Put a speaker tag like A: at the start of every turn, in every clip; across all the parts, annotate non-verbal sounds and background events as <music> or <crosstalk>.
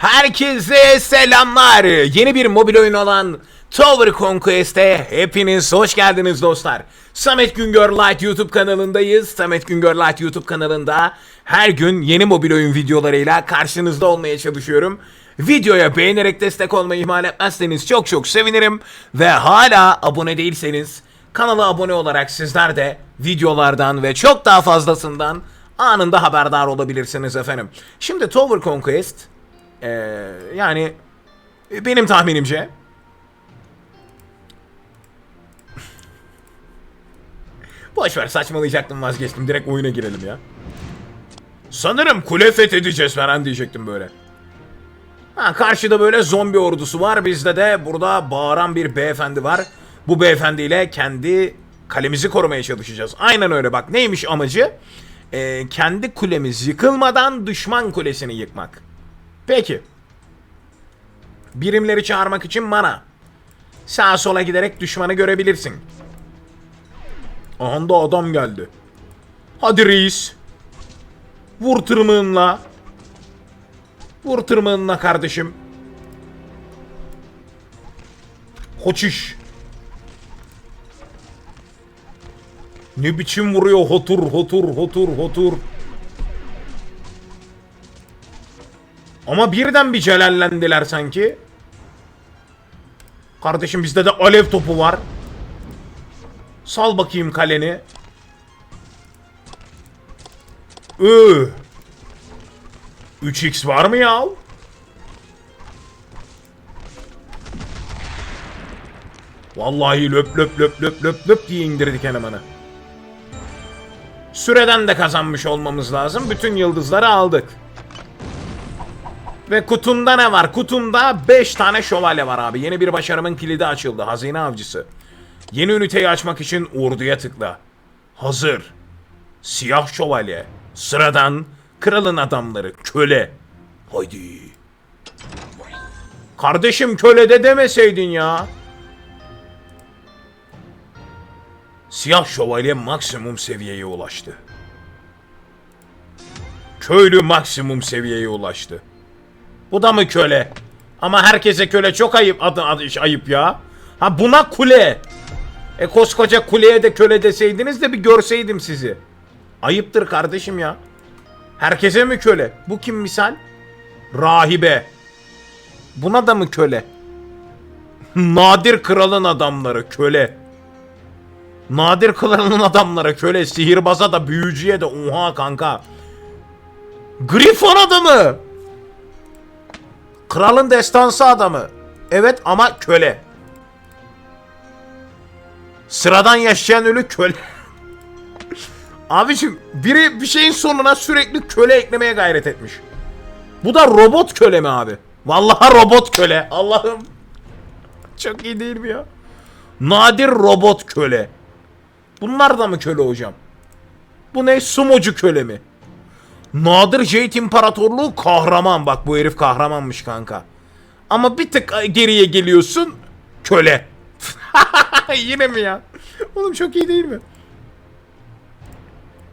A: Herkese selamlar. Yeni bir mobil oyun olan Tower Conquest'e hepiniz hoş geldiniz dostlar. Samet Güngör Light YouTube kanalındayız. Samet Güngör Light YouTube kanalında her gün yeni mobil oyun videolarıyla karşınızda olmaya çalışıyorum. Videoya beğenerek destek olmayı ihmal etmezseniz çok çok sevinirim. Ve hala abone değilseniz kanala abone olarak sizler de videolardan ve çok daha fazlasından anında haberdar olabilirsiniz efendim. Şimdi Tower Conquest ee, yani benim tahminimce Boş ver saçmalayacaktım vazgeçtim. Direkt oyuna girelim ya. Sanırım kule fethedeceğiz falan diyecektim böyle. Ha, karşıda böyle zombi ordusu var. Bizde de burada bağıran bir beyefendi var. Bu beyefendiyle kendi kalemizi korumaya çalışacağız. Aynen öyle bak. Neymiş amacı? Ee, kendi kulemiz yıkılmadan düşman kulesini yıkmak. Peki. Birimleri çağırmak için mana. Sağa sola giderek düşmanı görebilirsin. Aha da adam geldi. Hadi reis. Vur tırmığınla. Vur tırmığınla kardeşim. Hoçiş. Ne biçim vuruyor hotur hotur hotur hotur. Ama birden bir celallendiler sanki. Kardeşim bizde de alev topu var. Sal bakayım kaleni. Üh. 3x var mı ya? Vallahi löp löp löp löp löp löp diye indirdik elemanı. Süreden de kazanmış olmamız lazım. Bütün yıldızları aldık. Ve kutumda ne var? Kutumda 5 tane şövalye var abi. Yeni bir başarımın kilidi açıldı. Hazine avcısı. Yeni üniteyi açmak için orduya tıkla. Hazır. Siyah şövalye. Sıradan kralın adamları. Köle. Haydi. Kardeşim köle de demeseydin ya. Siyah şövalye maksimum seviyeye ulaştı. Köylü maksimum seviyeye ulaştı. Bu da mı köle? Ama herkese köle çok ayıp adı, adı ayıp ya. Ha buna kule. E koskoca kuleye de köle deseydiniz de bir görseydim sizi. Ayıptır kardeşim ya. Herkese mi köle? Bu kim misal? Rahibe. Buna da mı köle? <laughs> Nadir kralın adamları köle. Nadir kralın adamları köle. Sihirbaza da büyücüye de oha kanka. Grifon adamı. Kralın destansı adamı. Evet ama köle. Sıradan yaşayan ölü köle. <laughs> Abiciğim biri bir şeyin sonuna sürekli köle eklemeye gayret etmiş. Bu da robot köle mi abi? Vallahi robot köle. Allah'ım. Çok iyi değil mi ya? Nadir robot köle. Bunlar da mı köle hocam? Bu ne? Sumocu köle mi? Nadir Jade İmparatorluğu kahraman. Bak bu herif kahramanmış kanka. Ama bir tık geriye geliyorsun. Köle. <laughs> Yine mi ya? Oğlum çok iyi değil mi?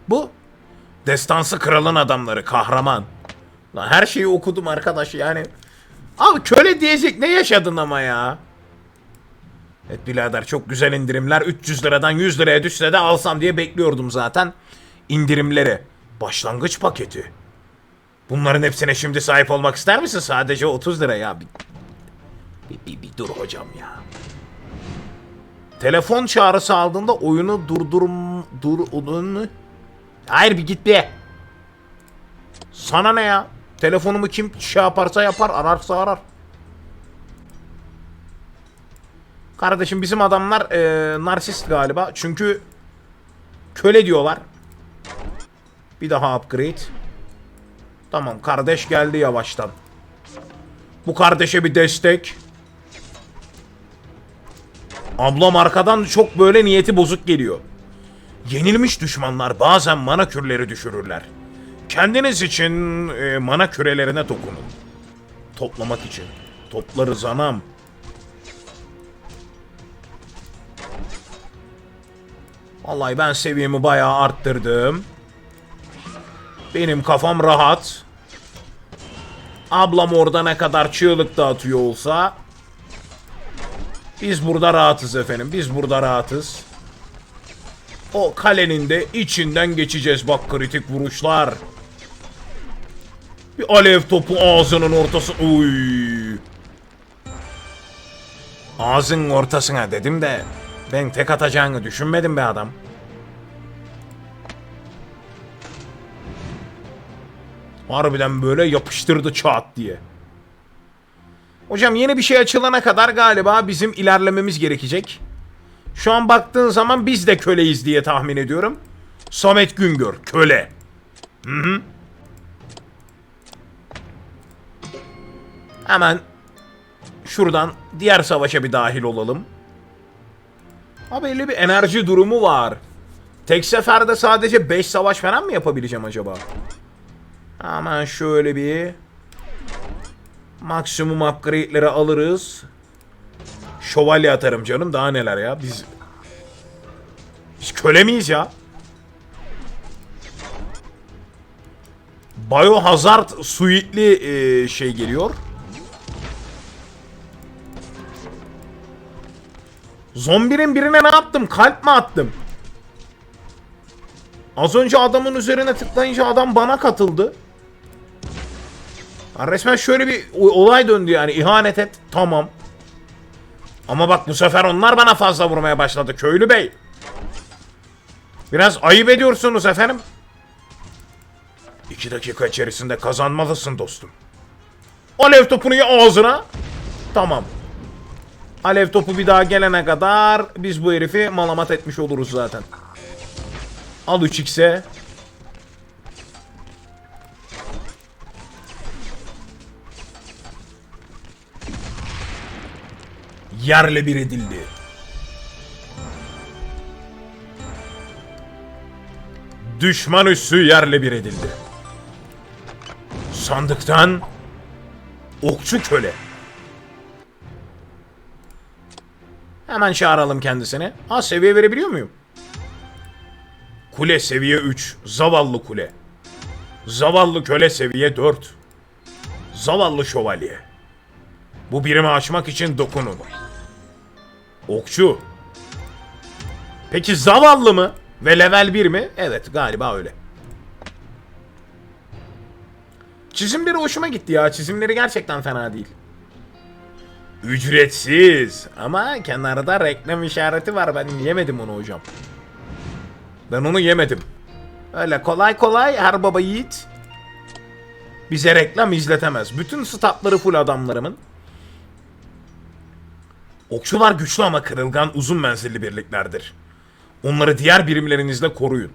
A: Bu destansı kralın adamları kahraman. Lan her şeyi okudum arkadaş yani. Abi köle diyecek ne yaşadın ama ya. Evet birader çok güzel indirimler. 300 liradan 100 liraya düşse de alsam diye bekliyordum zaten. İndirimleri. Başlangıç paketi. Bunların hepsine şimdi sahip olmak ister misin? Sadece 30 lira ya. Bir, bir, bir, bir dur hocam ya. Telefon çağrısı aldığında oyunu durdurum... Dur... Onu... Hayır bir git be. Sana ne ya? Telefonumu kim şey yaparsa yapar, ararsa arar. Kardeşim bizim adamlar e, narsist galiba. Çünkü köle diyorlar. Bir daha upgrade. Tamam kardeş geldi yavaştan. Bu kardeşe bir destek. Ablam arkadan çok böyle niyeti bozuk geliyor. Yenilmiş düşmanlar bazen mana kürleri düşürürler. Kendiniz için e, mana kürelerine dokunun. Toplamak için. Toplarız anam. Vallahi ben seviyemi bayağı arttırdım. Benim kafam rahat. Ablam orada ne kadar çığlık dağıtıyor olsa biz burada rahatız efendim. Biz burada rahatız. O kalenin de içinden geçeceğiz bak kritik vuruşlar. Bir alev topu ağzının ortası. Uy. Ağzın ortasına dedim de ben tek atacağını düşünmedim be adam. Harbiden böyle yapıştırdı çat diye. Hocam yeni bir şey açılana kadar galiba bizim ilerlememiz gerekecek. Şu an baktığın zaman biz de köleyiz diye tahmin ediyorum. Samet Güngör köle. Hı hı. Hemen şuradan diğer savaşa bir dahil olalım. Ha belli bir enerji durumu var. Tek seferde sadece 5 savaş falan mı yapabileceğim acaba? Hemen şöyle bir maksimum upgrade'leri alırız. Şövalye atarım canım daha neler ya biz biz köle miyiz ya? Biohazard suitli e, şey geliyor. Zombinin birine ne yaptım? Kalp mi attım? Az önce adamın üzerine tıklayınca adam bana katıldı. Ha, resmen şöyle bir olay döndü yani. ihanet et. Tamam. Ama bak bu sefer onlar bana fazla vurmaya başladı. Köylü bey. Biraz ayıp ediyorsunuz efendim. İki dakika içerisinde kazanmalısın dostum. Alev topunu ya ağzına. Tamam. Alev topu bir daha gelene kadar biz bu herifi malamat etmiş oluruz zaten. Al 3x'e. Yerle bir edildi. Düşman üssü yerle bir edildi. Sandıktan okçu köle. Hemen çağıralım kendisini. Ha seviye verebiliyor muyum? Kule seviye 3. Zavallı kule. Zavallı köle seviye 4. Zavallı şövalye. Bu birimi aşmak için dokunun. Okçu. Peki zavallı mı? Ve level 1 mi? Evet galiba öyle. Çizimleri hoşuma gitti ya. Çizimleri gerçekten fena değil. Ücretsiz. Ama kenarda reklam işareti var. Ben yemedim onu hocam. Ben onu yemedim. Öyle kolay kolay her baba yiğit bize reklam izletemez. Bütün statları full adamlarımın. Okçular güçlü ama kırılgan uzun menzilli birliklerdir. Onları diğer birimlerinizle koruyun.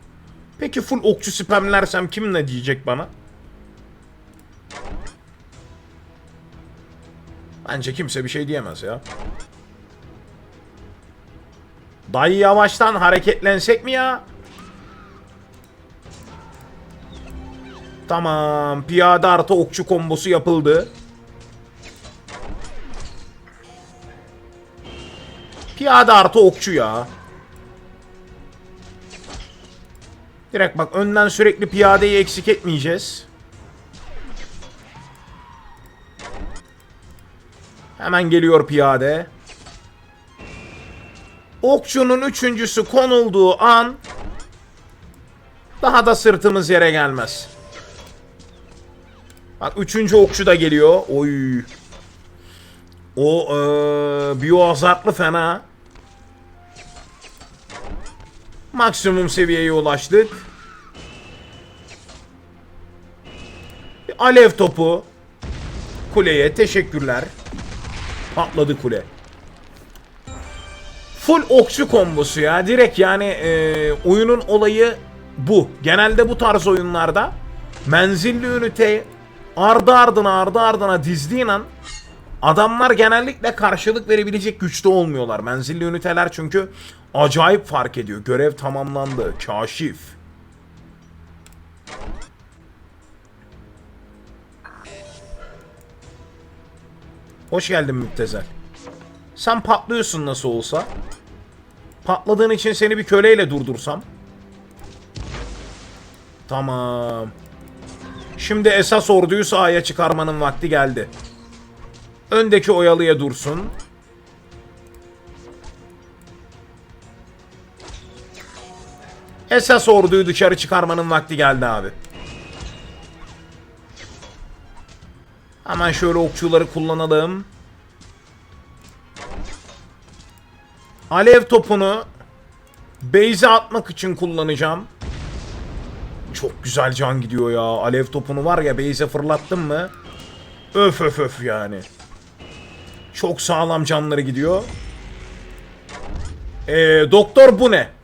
A: Peki full okçu spamlersem kim ne diyecek bana? Bence kimse bir şey diyemez ya. Dayı yavaştan hareketlensek mi ya? Tamam. Piyade artı okçu kombosu yapıldı. Piyade artı okçu ya. Direkt bak önden sürekli piyadeyi eksik etmeyeceğiz. Hemen geliyor piyade. Okçunun üçüncüsü konulduğu an daha da sırtımız yere gelmez. Bak üçüncü okçu da geliyor. Oy. O ee, biohazardlı fena. Maksimum seviyeye ulaştık. Bir alev topu. Kuleye teşekkürler. Patladı kule. Full okçu kombosu ya. Direkt yani e, oyunun olayı bu. Genelde bu tarz oyunlarda menzilli ünite ardı ardına ardı ardına dizdiğin an adamlar genellikle karşılık verebilecek güçte olmuyorlar. Menzilli üniteler çünkü acayip fark ediyor. Görev tamamlandı. Kaşif. Hoş geldin Müptezel. Sen patlıyorsun nasıl olsa. Patladığın için seni bir köleyle durdursam. Tamam. Şimdi esas orduyu sahaya çıkarmanın vakti geldi. Öndeki oyalıya dursun. Esas orduyu dışarı çıkarmanın vakti geldi abi. Hemen şöyle okçuları kullanalım. Alev topunu base'e atmak için kullanacağım. Çok güzel can gidiyor ya. Alev topunu var ya base'e fırlattım mı? Öf öf öf yani. Çok sağlam canları gidiyor. Ee, doktor bu ne?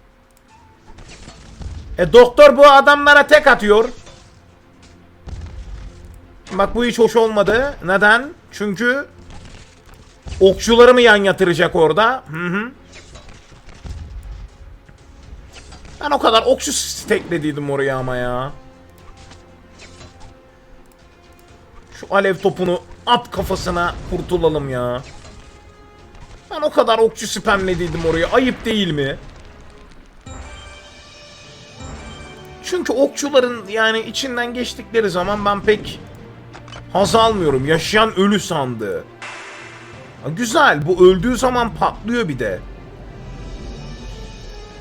A: E doktor bu adamlara tek atıyor. Bak bu hiç hoş olmadı. Neden? Çünkü okçularımı yan yatıracak orada. Hı hı. Ben o kadar okçu steklediydim oraya ama ya. Şu alev topunu at kafasına kurtulalım ya. Ben o kadar okçu spamlediydim oraya. Ayıp değil mi? Çünkü okçuların yani içinden geçtikleri zaman ben pek haz almıyorum. Yaşayan ölü sandı. Ha, Güzel. Bu öldüğü zaman patlıyor bir de.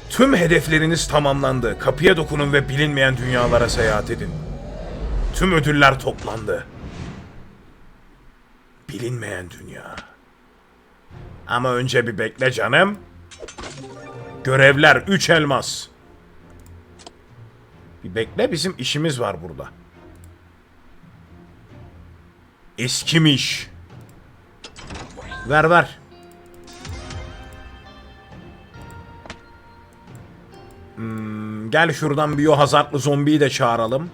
A: Tüm hedefleriniz tamamlandı. Kapıya dokunun ve bilinmeyen dünyalara seyahat edin. Tüm ödüller toplandı. Bilinmeyen dünya. Ama önce bir bekle canım. Görevler 3 elmas. Bir bekle bizim işimiz var burada. Eskimiş. Ver ver. Hmm, gel şuradan biyohazartlı zombiyi de çağıralım.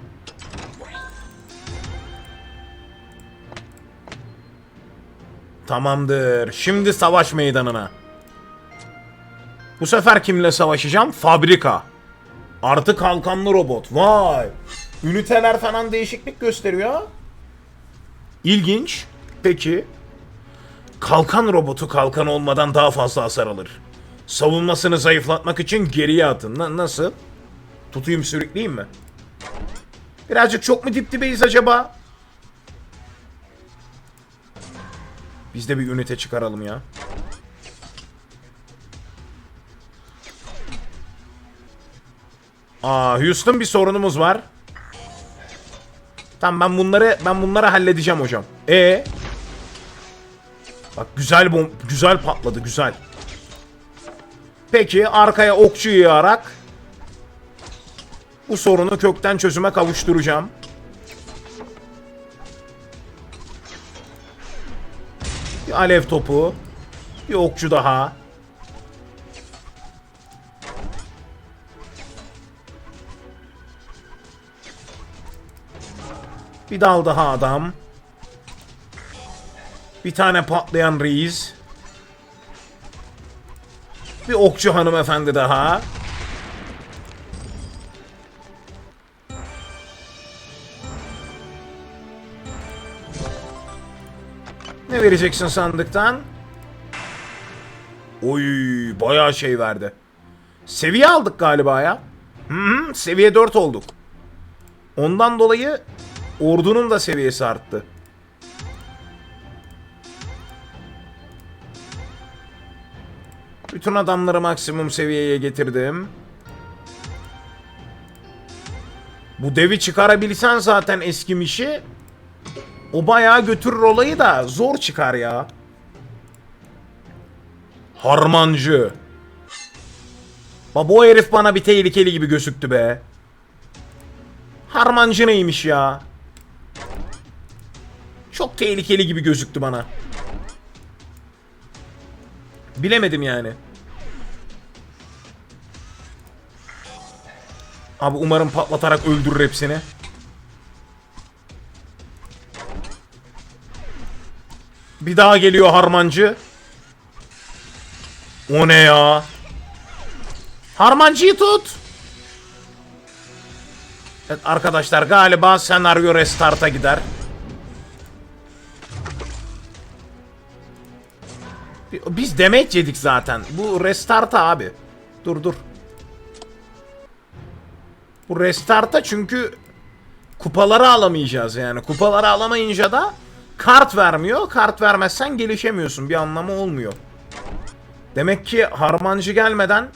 A: Tamamdır. Şimdi savaş meydanına. Bu sefer kimle savaşacağım? Fabrika. Artı kalkanlı robot. Vay. Üniteler falan değişiklik gösteriyor. İlginç. Peki. Kalkan robotu kalkan olmadan daha fazla hasar alır. Savunmasını zayıflatmak için geriye atın. Na- nasıl? Tutayım sürükleyeyim mi? Birazcık çok mu dip dibeyiz acaba? Biz de bir ünite çıkaralım ya. Aa Houston bir sorunumuz var. Tamam ben bunları ben bunları halledeceğim hocam. E Bak güzel bom güzel patladı güzel. Peki arkaya okçu yığarak bu sorunu kökten çözüme kavuşturacağım. Bir alev topu. Bir okçu daha. Bir dal daha adam. Bir tane patlayan reis. Bir okçu hanımefendi daha. Ne vereceksin sandıktan? Oy, bayağı şey verdi. Seviye aldık galiba ya. Hı hı, seviye 4 olduk. Ondan dolayı ordunun da seviyesi arttı. Bütün adamları maksimum seviyeye getirdim. Bu devi çıkarabilsen zaten eskimişi o bayağı götürür olayı da zor çıkar ya. Harmancı. Ba bu herif bana bir tehlikeli gibi gözüktü be. Harmancı neymiş ya? Çok tehlikeli gibi gözüktü bana. Bilemedim yani. Abi umarım patlatarak öldürür hepsini. Bir daha geliyor harmancı. O ne ya? Harmancıyı tut. Evet arkadaşlar galiba senaryo restart'a gider. Biz demet yedik zaten. Bu restart'a abi. Dur dur. Bu restart'a çünkü kupaları alamayacağız yani. Kupaları alamayınca da kart vermiyor. Kart vermezsen gelişemiyorsun. Bir anlamı olmuyor. Demek ki harmancı gelmeden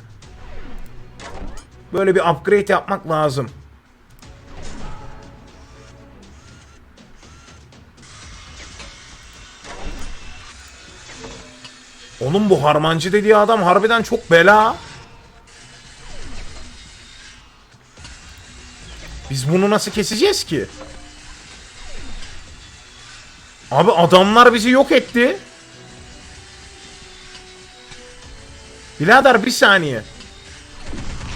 A: böyle bir upgrade yapmak lazım. Oğlum bu harmancı dediği adam harbiden çok bela. Biz bunu nasıl keseceğiz ki? Abi adamlar bizi yok etti. Birader bir saniye.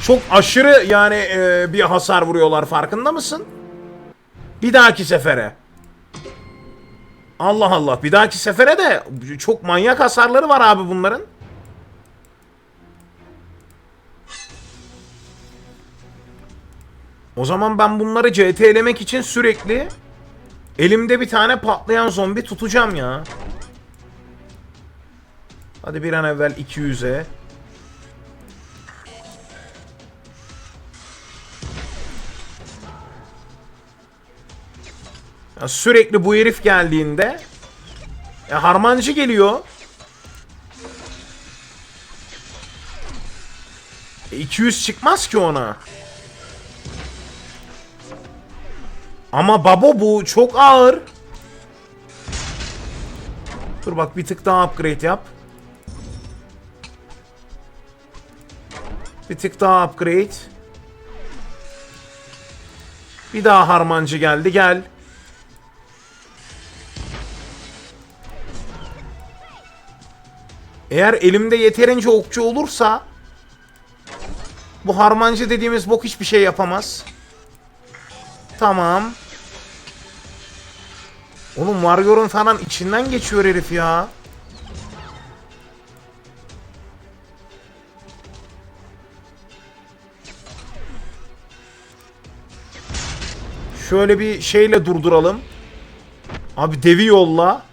A: Çok aşırı yani e, bir hasar vuruyorlar farkında mısın? Bir dahaki sefere. Allah Allah bir dahaki sefere de çok manyak hasarları var abi bunların. O zaman ben bunları CT'lemek için sürekli elimde bir tane patlayan zombi tutacağım ya. Hadi bir an evvel 200'e. Ya sürekli bu herif geldiğinde ya harmancı geliyor. E, 200 çıkmaz ki ona. Ama babo bu çok ağır. Dur bak bir tık daha upgrade yap. Bir tık daha upgrade. Bir daha harmancı geldi gel. Eğer elimde yeterince okçu olursa bu harmancı dediğimiz bok hiçbir şey yapamaz. Tamam. Oğlum Warrior'un falan içinden geçiyor herif ya. Şöyle bir şeyle durduralım. Abi devi yolla.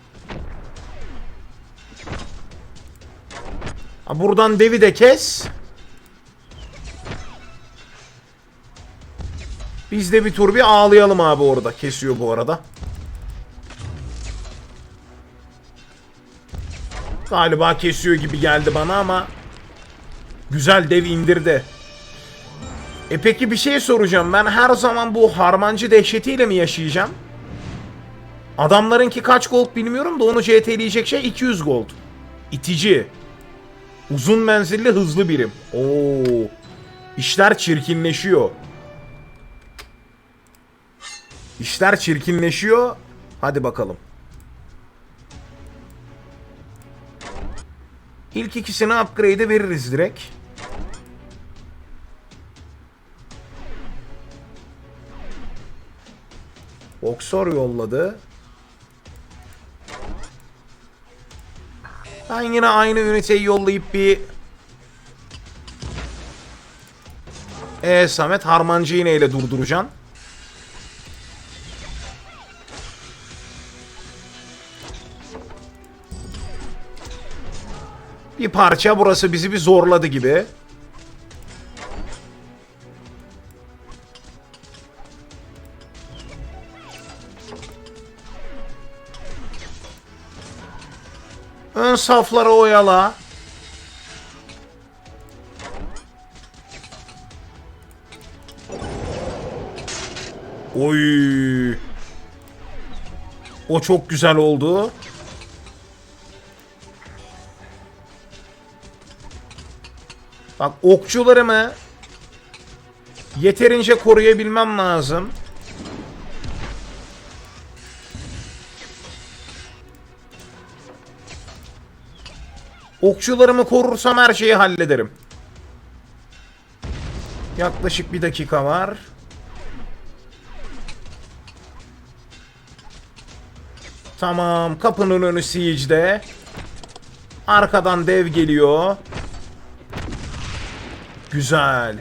A: Buradan devi de kes. Biz de bir tur bir ağlayalım abi orada. Kesiyor bu arada. Galiba kesiyor gibi geldi bana ama güzel dev indirdi. E peki bir şey soracağım. Ben her zaman bu harmancı dehşetiyle mi yaşayacağım? Adamlarınki kaç gold bilmiyorum da onu CT'leyecek şey 200 gold. İtici. Uzun menzilli hızlı birim. Oo. İşler çirkinleşiyor. İşler çirkinleşiyor. Hadi bakalım. İlk ikisini upgrade'e veririz direkt. Boksor yolladı. Ben yine aynı üniteyi yollayıp bir E Samet Harmancı iğneyle durduracaksın. Bir parça burası bizi bir zorladı gibi. Ön safları oyala. Oy. O çok güzel oldu. Bak okçularımı yeterince koruyabilmem lazım. Okçularımı korursam her şeyi hallederim. Yaklaşık bir dakika var. Tamam. Kapının önü siege'de. Arkadan dev geliyor. Güzel.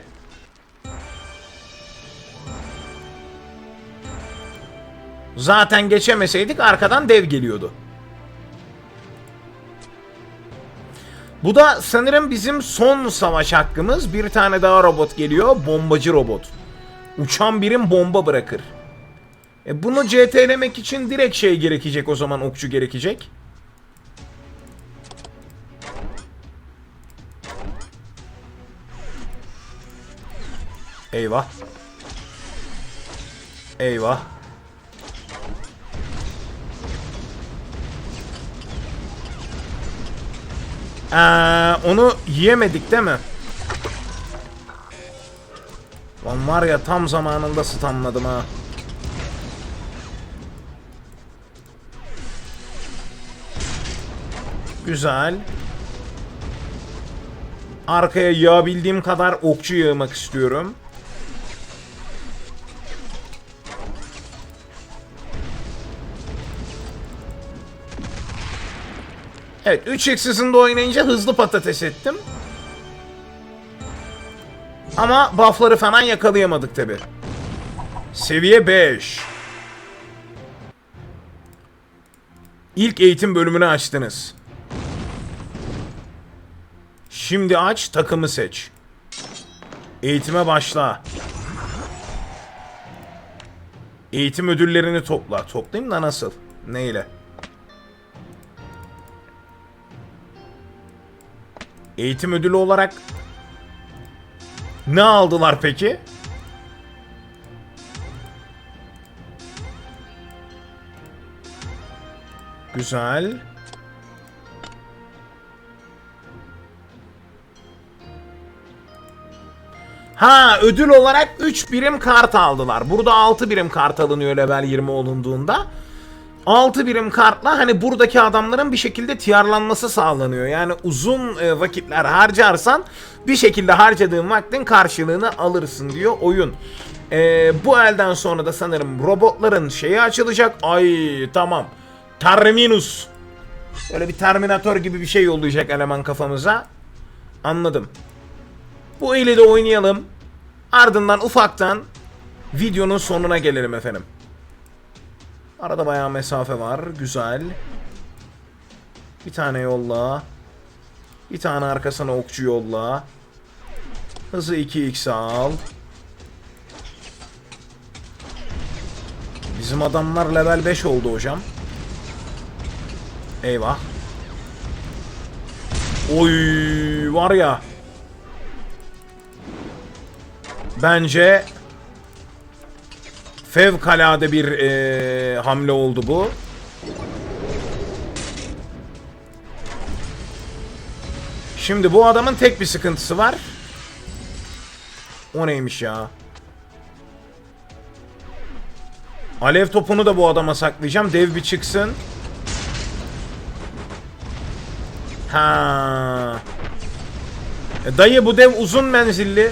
A: Zaten geçemeseydik arkadan dev geliyordu. Bu da sanırım bizim son savaş hakkımız. Bir tane daha robot geliyor. Bombacı robot. Uçan birim bomba bırakır. E bunu CT'lemek için direkt şey gerekecek o zaman okçu gerekecek. Eyvah. Eyvah. Ee, onu yiyemedik değil mi? Lan var ya tam zamanında stunladım ha. Güzel. Arkaya yağabildiğim kadar okçu yığmak istiyorum. Evet 3 hızında oynayınca hızlı patates ettim. Ama buffları falan yakalayamadık tabi. Seviye 5. İlk eğitim bölümünü açtınız. Şimdi aç, takımı seç. Eğitime başla. Eğitim ödüllerini topla. Toplayayım da nasıl? Neyle? Eğitim ödülü olarak ne aldılar peki? Güzel. Ha ödül olarak 3 birim kart aldılar. Burada 6 birim kart alınıyor level 20 olunduğunda. 6 birim kartla hani buradaki adamların bir şekilde tiyarlanması sağlanıyor. Yani uzun e, vakitler harcarsan bir şekilde harcadığın vaktin karşılığını alırsın diyor oyun. E, bu elden sonra da sanırım robotların şeyi açılacak. Ay tamam. Terminus. Böyle bir Terminator gibi bir şey yollayacak eleman kafamıza. Anladım. Bu eli de oynayalım. Ardından ufaktan videonun sonuna gelelim efendim. Arada bayağı mesafe var. Güzel. Bir tane yolla. Bir tane arkasına okçu yolla. Hızı 2x al. Bizim adamlar level 5 oldu hocam. Eyvah. Oy var ya. Bence fevkalade bir eee, hamle oldu bu. Şimdi bu adamın tek bir sıkıntısı var. O neymiş ya? Alev topunu da bu adama saklayacağım. Dev bir çıksın. Ha. E dayı bu dev uzun menzilli.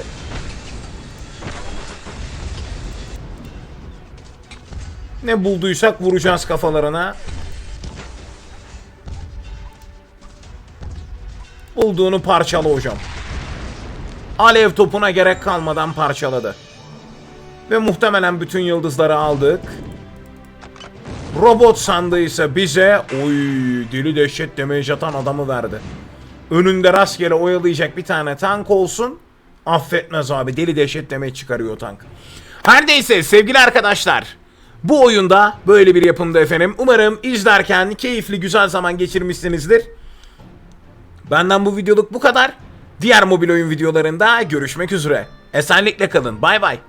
A: Ne bulduysak vuracağız kafalarına. Bulduğunu parçala hocam. Alev topuna gerek kalmadan parçaladı. Ve muhtemelen bütün yıldızları aldık. Robot sandığı ise bize oy deli dehşet damage atan adamı verdi. Önünde rastgele oyalayacak bir tane tank olsun. Affetmez abi deli dehşet damage çıkarıyor tank. Her neyse sevgili arkadaşlar. Bu oyunda böyle bir yapımda efendim. Umarım izlerken keyifli güzel zaman geçirmişsinizdir. Benden bu videoluk bu kadar. Diğer mobil oyun videolarında görüşmek üzere. Esenlikle kalın. Bay bay.